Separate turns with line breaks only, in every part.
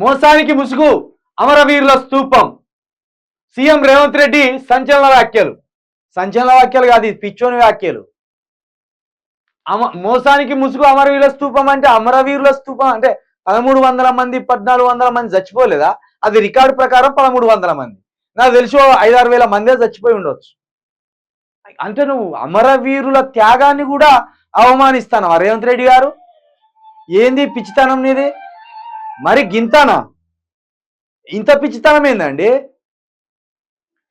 మోసానికి ముసుగు అమరవీరుల స్తూపం సీఎం రేవంత్ రెడ్డి సంచలన వ్యాఖ్యలు. సంచలన వ్యాఖ్యలు కాదు ఇది పిచ్చోని వ్యాఖ్యలు. అమ మోసానికి ముసుగు అమరవీరుల స్తూపం అంటే అమరవీరుల స్తూపం అంటే పదమూడు వందల మంది పద్నాలుగు వందల మంది చచ్చిపోలేదా? అది రికార్డు ప్రకారం పదమూడు వందల మంది. నాకు తెలిసి ఐదారు వేల మందే చచ్చిపోయి ఉండొచ్చు. అంటే నువ్వు అమరవీరుల త్యాగాన్ని కూడా అవమానిస్తాను రేవంత్ రెడ్డి గారు? ఏంది పిచ్చితనం నీది? మరి గింతనా? ఇంత పిచ్చితనం ఏందండి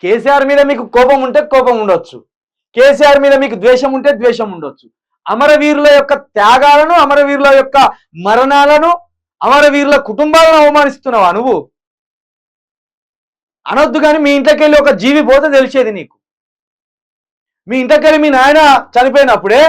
కేసీఆర్ మీద మీకు కోపం ఉంటే కోపం ఉండొచ్చు. కేసీఆర్ మీద మీకు ద్వేషం ఉంటే ద్వేషం ఉండొచ్చు. అమరవీరుల యొక్క త్యాగాలను అమరవీరుల యొక్క మరణాలను అమరవీరుల కుటుంబాలను అవమానిస్తున్నావా నువ్వు? అనొద్దు కానీ మీ ఇంట్లోకి వెళ్ళి ఒక జీవి పోతే తెలిసేది నీకు. మీ ఇంట్లోకి వెళ్ళి మీ నాయన చనిపోయినప్పుడే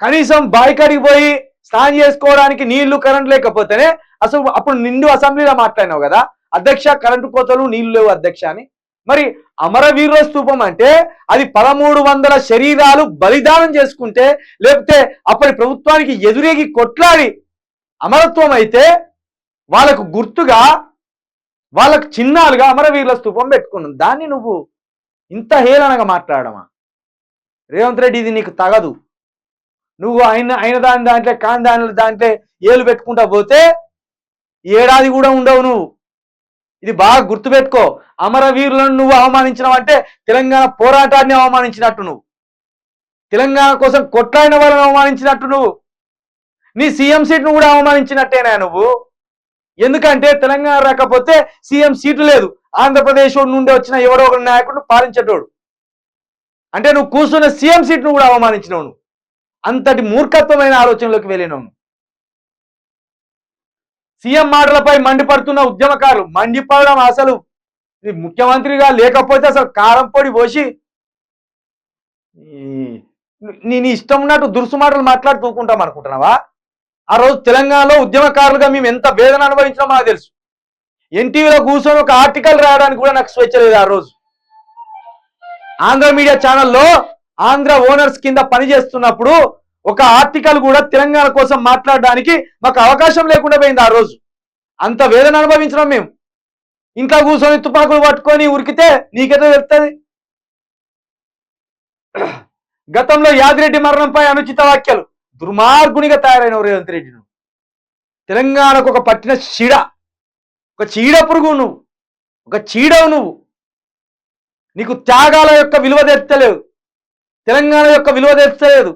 కనీసం బాయికాడికి పోయి స్నానం చేసుకోవడానికి నీళ్ళు కరెంట్ లేకపోతేనే అసలు అప్పుడు నిండు అసెంబ్లీలో మాట్లాడినావు కదా? అధ్యక్ష కరెంటు కోతలు నీళ్ళు లేవు అధ్యక్ష అని. మరి అమరవీరుల స్తూపం అంటే అది పదమూడు వందల శరీరాలు బలిదానం చేసుకుంటే లేకపోతే అప్పటి ప్రభుత్వానికి ఎదురేగి కొట్లాడి అమరత్వం అయితే వాళ్ళకు గుర్తుగా వాళ్ళకు చిన్నాలుగా అమరవీరుల స్తూపం పెట్టుకున్నాం. దాన్ని నువ్వు ఇంత హేళనగా మాట్లాడమా? రేవంత్ రెడ్డి ఇది నీకు తగదు. నువ్వు ఆయన అయిన దాని దాంట్లో కాని దాని దాంట్లో ఏలు పెట్టుకుంటా పోతే ఏడాది కూడా ఉండవు నువ్వు. ఇది బాగా గుర్తుపెట్టుకో. అమరవీరులను నువ్వు అవమానించినావు అంటే తెలంగాణ పోరాటాన్ని అవమానించినట్టు నువ్వు. తెలంగాణ కోసం కొట్లాడిన వాళ్ళని అవమానించినట్టు నువ్వు. నీ సీఎం సీట్ను కూడా అవమానించినట్టేనా నువ్వు? ఎందుకంటే తెలంగాణ రాకపోతే సీఎం సీటు లేదు. ఆంధ్రప్రదేశ్ నుండి వచ్చిన ఎవరో ఒక నాయకుడు పాలించేటోడు. అంటే నువ్వు కూర్చున్న సీఎం సీట్ను కూడా అవమానించినావు నువ్వు. అంతటి మూర్ఖత్వమైన ఆలోచనలోకి వెళ్ళినావు సీఎం మాటలపై మండిపడుతున్న ఉద్యమకారులు మండిపడడం అసలు ముఖ్యమంత్రిగా లేకపోతే అసలు కారం పొడి పోసి నేను ఇష్టం ఉన్నట్టు దురుసు మాటలు మాట్లాడి తూకుంటాం అనుకుంటున్నావా? ఆ రోజు తెలంగాణలో ఉద్యమకారులుగా మేము ఎంత వేదన అనుభవించినా మాకు తెలుసు. ఎన్టీవీలో కూర్చొని ఒక ఆర్టికల్ రాయడానికి కూడా నాకు స్వేచ్ఛ లేదు ఆ రోజు. ఆంధ్ర మీడియా ఛానల్లో ఆంధ్ర ఓనర్స్ కింద పనిచేస్తున్నప్పుడు ఒక ఆర్టికల్ కూడా తెలంగాణ కోసం మాట్లాడడానికి మాకు అవకాశం లేకుండా పోయింది ఆ రోజు. అంత వేదన అనుభవించడం మేము. ఇంట్లో కూర్చొని తుపాకులు పట్టుకొని ఉరికితే నీకెటో తెలుస్తుంది గతంలో యాదిరెడ్డి మరణంపై అనుచిత వ్యాఖ్యలు దుర్మార్గునిగా తయారైన రేవంత్ రెడ్డి నువ్వు. తెలంగాణకు ఒక పట్టిన చీడ ఒక చీడ పురుగు నువ్వు. ఒక చీడవు నువ్వు. నీకు త్యాగాల యొక్క విలువ తెచ్చలేదు తెలంగాణ యొక్క విలువ తెచ్చలేదు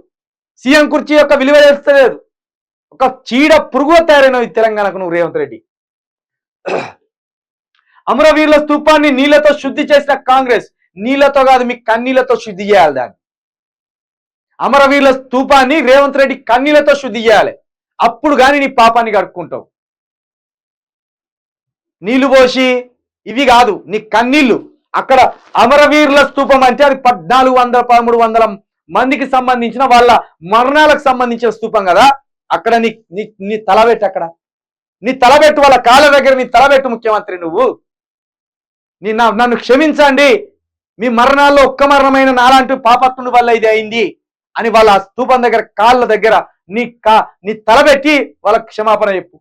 సీఎం కుర్చీ యొక్క విలువ తెచ్చలేదు ఒక చీడ పురుగు తయారైనవి తెలంగాణకు నువ్వు రేవంత్ రెడ్డి. అమరవీరుల స్తూపాన్ని నీళ్ళతో శుద్ధి చేసిన కాంగ్రెస్ నీళ్ళతో కాదు మీ కన్నీళ్ళతో శుద్ధి చేయాలి దాన్ని. అమరవీరుల స్తూపాన్ని రేవంత్ రెడ్డి కన్నీళ్ళతో శుద్ధి చేయాలి. అప్పుడు కానీ నీ పాపాన్ని కడుక్కుంటావు. నీళ్ళు పోసి ఇవి కాదు నీ కన్నీళ్ళు. అక్కడ అమరవీరుల స్తూపం అంటే అది పద్నాలుగు వందల పదమూడు వందల మందికి సంబంధించిన వాళ్ళ మరణాలకు సంబంధించిన స్తూపం కదా. అక్కడ నీ నీ నీ తలబెట్టు అక్కడ. నీ తలబెట్టు వాళ్ళ కాళ్ళ దగ్గర నీ తలబెట్టు ముఖ్యమంత్రి నువ్వు. నీ నా- నన్ను క్షమించండి. మీ మరణాల్లో ఒక్క మరణమైన నాలాంటి పాపత్తుని వల్ల ఇది అయింది అని వాళ్ళ స్థూపం స్తూపం దగ్గర కాళ్ళ దగ్గర నీ కా నీ తలబెట్టి వాళ్ళకి క్షమాపణ చెప్పు.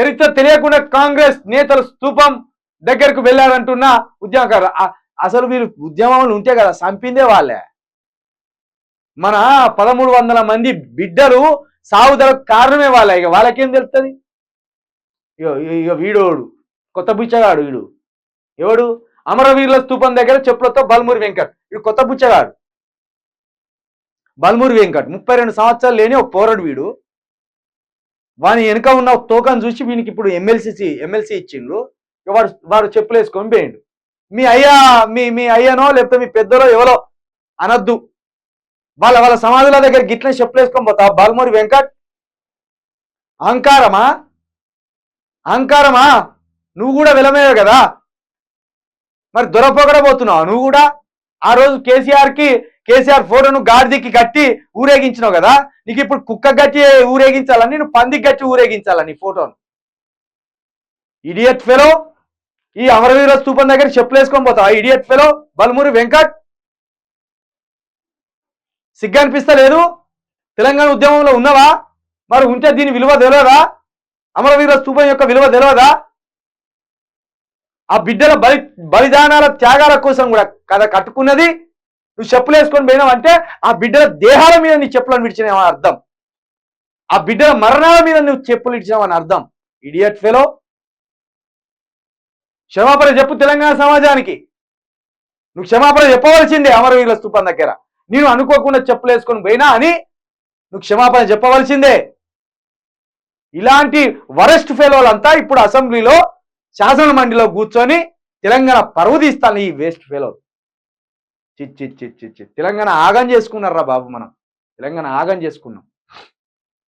చరిత్ర తెలియకుండా కాంగ్రెస్ నేతలు స్తూపం దగ్గరకు వెళ్ళారంటున్న ఉద్యమకారు. అసలు వీళ్ళు ఉద్యమంలో ఉంటే కదా చంపిందే వాళ్ళే. మన పదమూడు వందల మంది బిడ్డలు సావుదలకు కారణమే వాళ్ళే. ఇక వాళ్ళకేం తెలుస్తుంది ఇక ఇక వీడోడు కొత్త బుచ్చగాడు వీడు. ఎవడు? అమరవీరుల స్తూపం దగ్గర చెప్పులతో బల్మూరి వెంకట్. వీడు కొత్త బుచ్చగాడు. బల్మూరి వెంకట్. ముప్పై రెండు సంవత్సరాలు లేని ఒక పోరడు వీడు. వాని వెనుక ఉన్న తోకను చూసి వీనికి ఇప్పుడు ఎమ్మెల్సీ ఎమ్మెల్సీ ఇచ్చిండ్రు. ఇక వాడు వాడు చెప్పులు వేసుకొని పోయిండు. మీ అయ్యా మీ మీ అయ్యనో లేకపోతే మీ పెద్దలో ఎవరో అనొద్దు. వాళ్ళ వాళ్ళ సమాధుల దగ్గర గిట్ల చెప్పులు వేసుకొని పోతా. బాలమూరి వెంకట్ అహంకారమా? అహంకారమా? నువ్వు కూడా విలమయ్యావు కదా? మరి దొరపోకడ పోతున్నావు. నువ్వు కూడా ఆ రోజు కేసీఆర్కి కేసీఆర్ ఫోటోను గాడిదికి కట్టి ఊరేగించినావు కదా? నీకు ఇప్పుడు కుక్క గట్టి ఊరేగించాలని నువ్వు పందికి గట్టి ఊరేగించాలని నీ ఫోటోను? ఇడియట్ ఫెలో ఈ అమరవీర స్తూపం దగ్గర చెప్పులు వేసుకొని పోతావు. ఇడియట్ ఫెలో బల్మూరి వెంకట్ సిగ్గు అనిపిస్తలేదు తెలంగాణ ఉద్యమంలో ఉన్నవా? మరి ఉంటే దీని విలువ తెలియదా అమరవీర స్థూపం యొక్క విలువ తెలియదా ఆ బిడ్డల బలి బలిదానాల త్యాగాల కోసం కూడా కథ కట్టుకున్నది? నువ్వు చెప్పులు వేసుకొని పోయినావంటే ఆ బిడ్డల దేహాల మీద నీ చెప్పులను విడిచినావని అర్థం. ఆ బిడ్డల మరణాల మీద నువ్వు చెప్పులు ఇచ్చినావని అర్థం. ఇడియట్ ఫెలో క్షమాపణ చెప్పు తెలంగాణ సమాజానికి. నువ్వు క్షమాపణ చెప్పవలసిందే అమరవీరుల స్థూపం దగ్గర. నేను అనుకోకుండా చెప్పులు వేసుకొని పోయినా అని నువ్వు క్షమాపణ చెప్పవలసిందే. ఇలాంటి వరస్ట్ ఫెలోలంతా ఇప్పుడు అసెంబ్లీలో శాసన మండలిలో కూర్చొని తెలంగాణ పరువుదీస్తాను ఈ వేస్ట్ ఫెలో. చిచ్చి చిచ్చి చి. తెలంగాణ ఆగం చేసుకున్నారా బాబు మనం? తెలంగాణ ఆగం చేసుకున్నాం.